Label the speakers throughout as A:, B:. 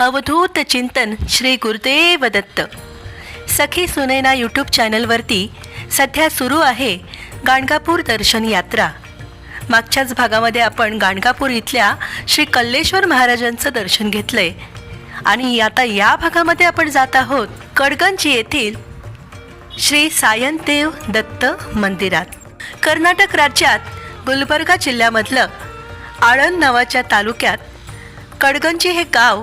A: Avadhoot Chintan Shri Gurudev Datta. Sakhi Sunaina YouTube चॅनलवरती सध्या सुरू आहे गाणगापूर दर्शन यात्रा. मागच्याच भागामध्ये आपण गाणगापूर इथल्या श्री कल्लेश्वर महाराजांचं दर्शन घेतलंय. आणि आता या भागामध्ये आपण जात आहोत कडगंज येथील श्री सायनदेव दत्त मंदिरात. कर्नाटक राज्यात गुलबर्गा जिल्ह्यामधलं आळंद नावाच्या तालुक्यात कडगंजी हे गाव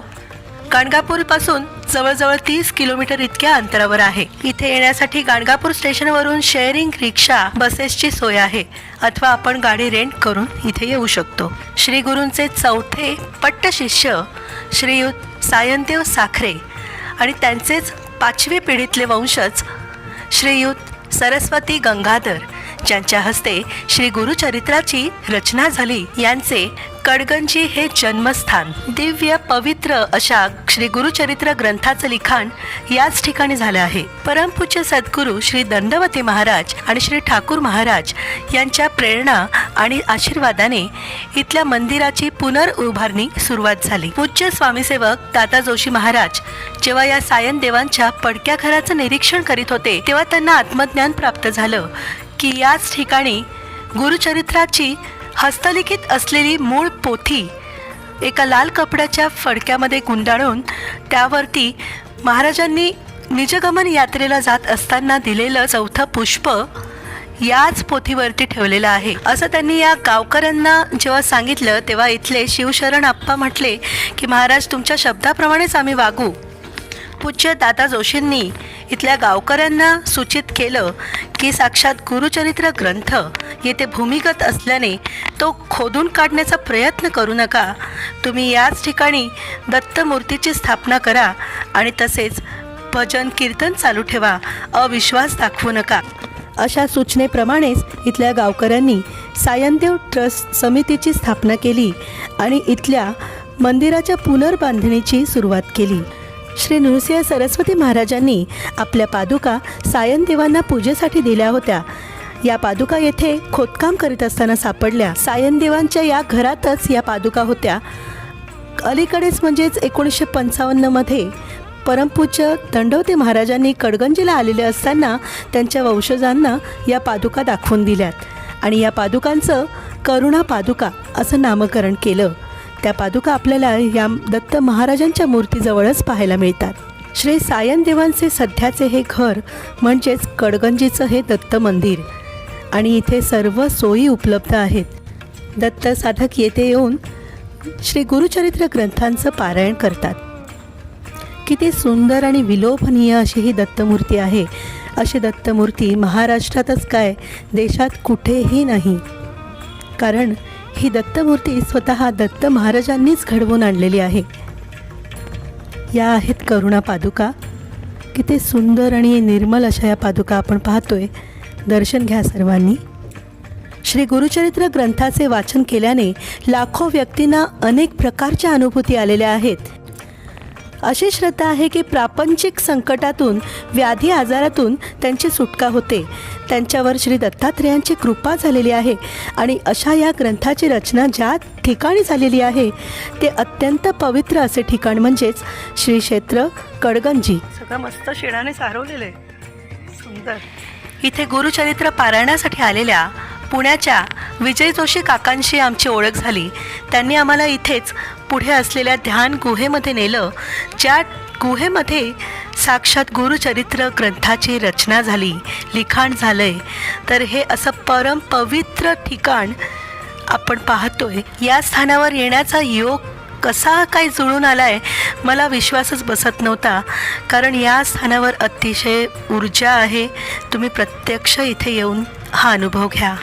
A: गाणगापूरपासून जवळजवळ तीस किलोमीटर इतक्या अंतरावर आहे. इथे येण्यासाठी गाणगापूर स्टेशनवरून शेअरिंग रिक्षा बसेसची सोय आहे. अथवा आपण गाडी रेंट करून इथे येऊ शकतो. श्री गुरूंचे चौथे पट्ट शिष्य श्रीयुत सायनदेव साखरे आणि त्यांचेच पाचवी पिढीतले वंशज श्रीयुत सरस्वती गंगाधर. ज्यांच्या हस्ते श्री गुरुचरित्राची रचना झाली यांचे कडगंजी हे जन्मस्थान. दिव्य पवित्र अशा श्री गुरुचरित्र ग्रंथाचं लिखाण याच ठिकाणी झालं आहे. परमपूज्य सद्गुरू श्री दंडवती महाराज आणि श्री ठाकूर महाराज यांच्या प्रेरणा आणि आशीर्वादाने इथल्या मंदिराची पुनर्उभारणी सुरुवात झाली. पूज्य स्वामीसेवक दादा जोशी महाराज जेव्हा या सायन देवांच्या पडक्या घराचं निरीक्षण करीत होते तेव्हा त्यांना आत्मज्ञान प्राप्त झालं. की याच ठिकाणी गुरुचरित्राची हस्तलिखित असलेली मूळ पोथी एका लाल कपड्याच्या फडक्यामध्ये गुंडाळून त्यावरती महाराजांनी निजगमन यात्रेला जात असताना दिलेलं चौथं पुष्प याच पोथीवरती ठेवलेलं आहे. असं त्यांनी या गावकऱ्यांना जेव्हा सांगितलं तेव्हा इथले शिवशरण आप्पा म्हटले की महाराज तुमच्या शब्दाप्रमाणेच आम्ही वागू. पूज्य दादा जोशींनी इथल्या गावकऱ्यांना सूचित केलं की साक्षात गुरुचरित्र ग्रंथ येथे भूमिगत असल्याने तो खोदून काढण्याचा प्रयत्न करू नका. तुम्ही याच ठिकाणी दत्तमूर्तीची स्थापना करा आणि तसेच भजन कीर्तन चालू ठेवा. अविश्वास दाखवू नका. अशा सूचनेप्रमाणेच इथल्या गावकऱ्यांनी सायनदेव ट्रस्ट समितीची स्थापना केली आणि इथल्या मंदिराच्या पुनर्बांधणीची सुरुवात केली. श्री नृसिंह सरस्वती महाराजांनी आपल्या पादुका सायनदेवांना पूजेसाठी दिल्या होत्या. या पादुका येथे खोदकाम करीत असताना सापडल्या. सायनदेवांच्या या घरातच या पादुका होत्या. अलीकडेच म्हणजेच एकोणीसशे पंचावन्नमध्ये परमपूज्य दंडवते महाराजांनी कडगंजीला आलेले असताना त्यांच्या वंशजांना या पादुका दाखवून दिल्यात. आणि या पादुकांचं करुणा पादुका असं नामकरण केलं. त्या पादुका आपल्याला या दत्त महाराजांच्या मूर्तीजवळच पाहायला मिळतात. श्री सायनदेवांचे सध्याचे हे घर म्हणजेच कडगंजीचं हे दत्त मंदिर आणि इथे सर्व सोयी उपलब्ध आहेत. दत्त साधक येथे येऊन श्री गुरुचरित्र ग्रंथांचं पारायण करतात. किती सुंदर आणि विलोभनीय अशी ही दत्तमूर्ती आहे. अशी दत्तमूर्ती महाराष्ट्रातच काय देशात कुठेही नाही. कारण ही दत्तमूर्ती स्वतः दत्त महाराजांनीच घडवून आणलेली आहे. या आहेत करुणा पादुका. किती सुंदर आणि निर्मल अशा या पादुका आपण पाहतोय. दर्शन घ्या सर्वांनी. श्री गुरुचरित्र ग्रंथाचे वाचन केल्याने लाखो व्यक्तींना अनेक प्रकारच्या अनुभूती आलेल्या आहेत. अशी श्रद्धा आहे की प्रापंचिक संकटातून व्याधी आजारातून त्यांची सुटका होते. त्यांच्यावर श्री दत्तात्रेयांची कृपा झालेली आहे आणि अशा या ग्रंथाची रचना ज्या ठिकाणी झालेली आहे ते अत्यंत पवित्र असे ठिकाण म्हणजेच श्री क्षेत्र कडगंजी सगळं मस्त शेणाने सारवलेलं आहे सुंदर. इथे गुरुचरित्र पारायणासाठी आलेल्या पुण्याच्या विजय जोशी काकांशी आमची ओळख झाली. त्यांनी आम्हाला इथेच पुढे असलेल्या ध्यान गुहेमध्ये नेलं ज्या गुहेमध्ये साक्षात गुरुचरित्र ग्रंथाची रचना झाली लिखाण झालंय. तर हे असं परम पवित्र ठिकाण आपण पाहतोय. या स्थानावर येण्याचा योग कसा काय जुळून आलाय मला विश्वासच बसत नव्हता. कारण या स्थानावर अतिशय ऊर्जा आहे. तुम्ही प्रत्यक्ष इथे येऊन हा अनुभव घ्या.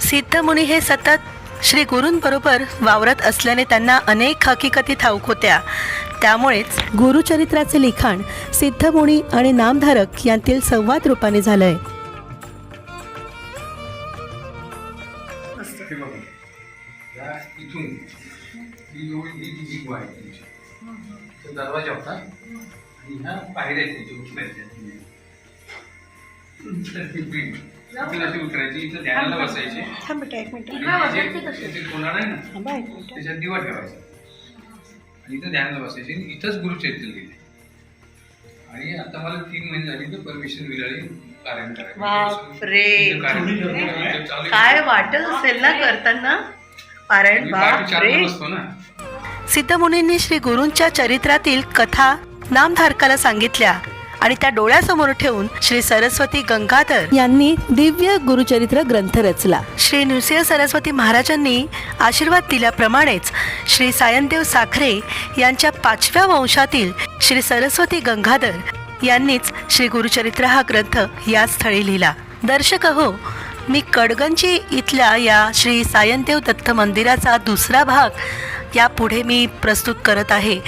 A: सिद्धमुनी हे सतत श्री गुरूंबरोबर वावरत असल्याने त्यांना अनेक हकीकती ठाऊक होत्या. त्यामुळेच गुरुचरित्राचे लिखाण सिद्धमुनी आणि नामधारक यांतील संवाद रूपाने झालंय.
B: दरवाजा होता. आणि ह्या पायऱ्या आहेत त्याच्या उतरायच्या तर ती बीड इथून अशी उतरायची इथं ध्यानाला बसायचे.
A: थांब बेटा एक मिनिट.
B: आणि जे- ते कोणाला आहे ना
A: थांबा एक मिनिट.
B: त्याच्यात दिवा ठेवायचा. आणि इथं ध्यानाला बसायचे. आणि इथंच आणि आता मला तीन महिने झाले तर परमिशन मिळाली
C: बापरे. काय वाटत असेल ना करताना? पारायण बापरे.
A: सिद्धमुनींनी श्री गुरूंच्या चरित्रातील कथा नामधारकाला सांगितल्या. आणि त्या डोळ्यासमोर ठेवून श्री सरस्वती गंगाधर यांनी दिव्य गुरुचरित्र ग्रंथ रचला. श्री नृसिंह सरस्वती महाराजांनी आशीर्वाद दिल्याप्रमाणेच श्री सायनदेव साखरे यांच्या पाचव्या वंशातील श्री सरस्वती गंगाधर यांनीच श्री गुरुचरित्र हा ग्रंथ या स्थळी लिहिला. दर्शक हो मी कडगंजी इथल्या या श्री सायनदेव दत्त मंदिराचा दुसरा भाग यापुढे मी प्रस्तुत करत आहे.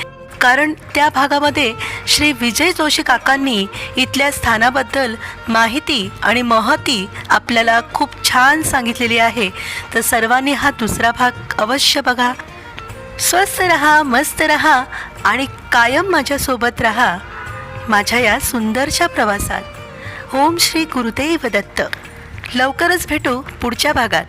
A: कारण त्या भागामध्ये श्री विजय जोशी काकांनी इथल्या स्थानाबद्दल माहिती आणि महती आपल्याला खूप छान सांगितलेली आहे. तर सर्वांनी हा दुसरा भाग अवश्य बघा. स्वस्थ रहा मस्त रहा आणि कायम माझ्यासोबत रहा माझ्या या सुंदरशा प्रवासात. ओम श्री गुरुदेव दत्त. लवकरच भेटू पुढच्या भागात.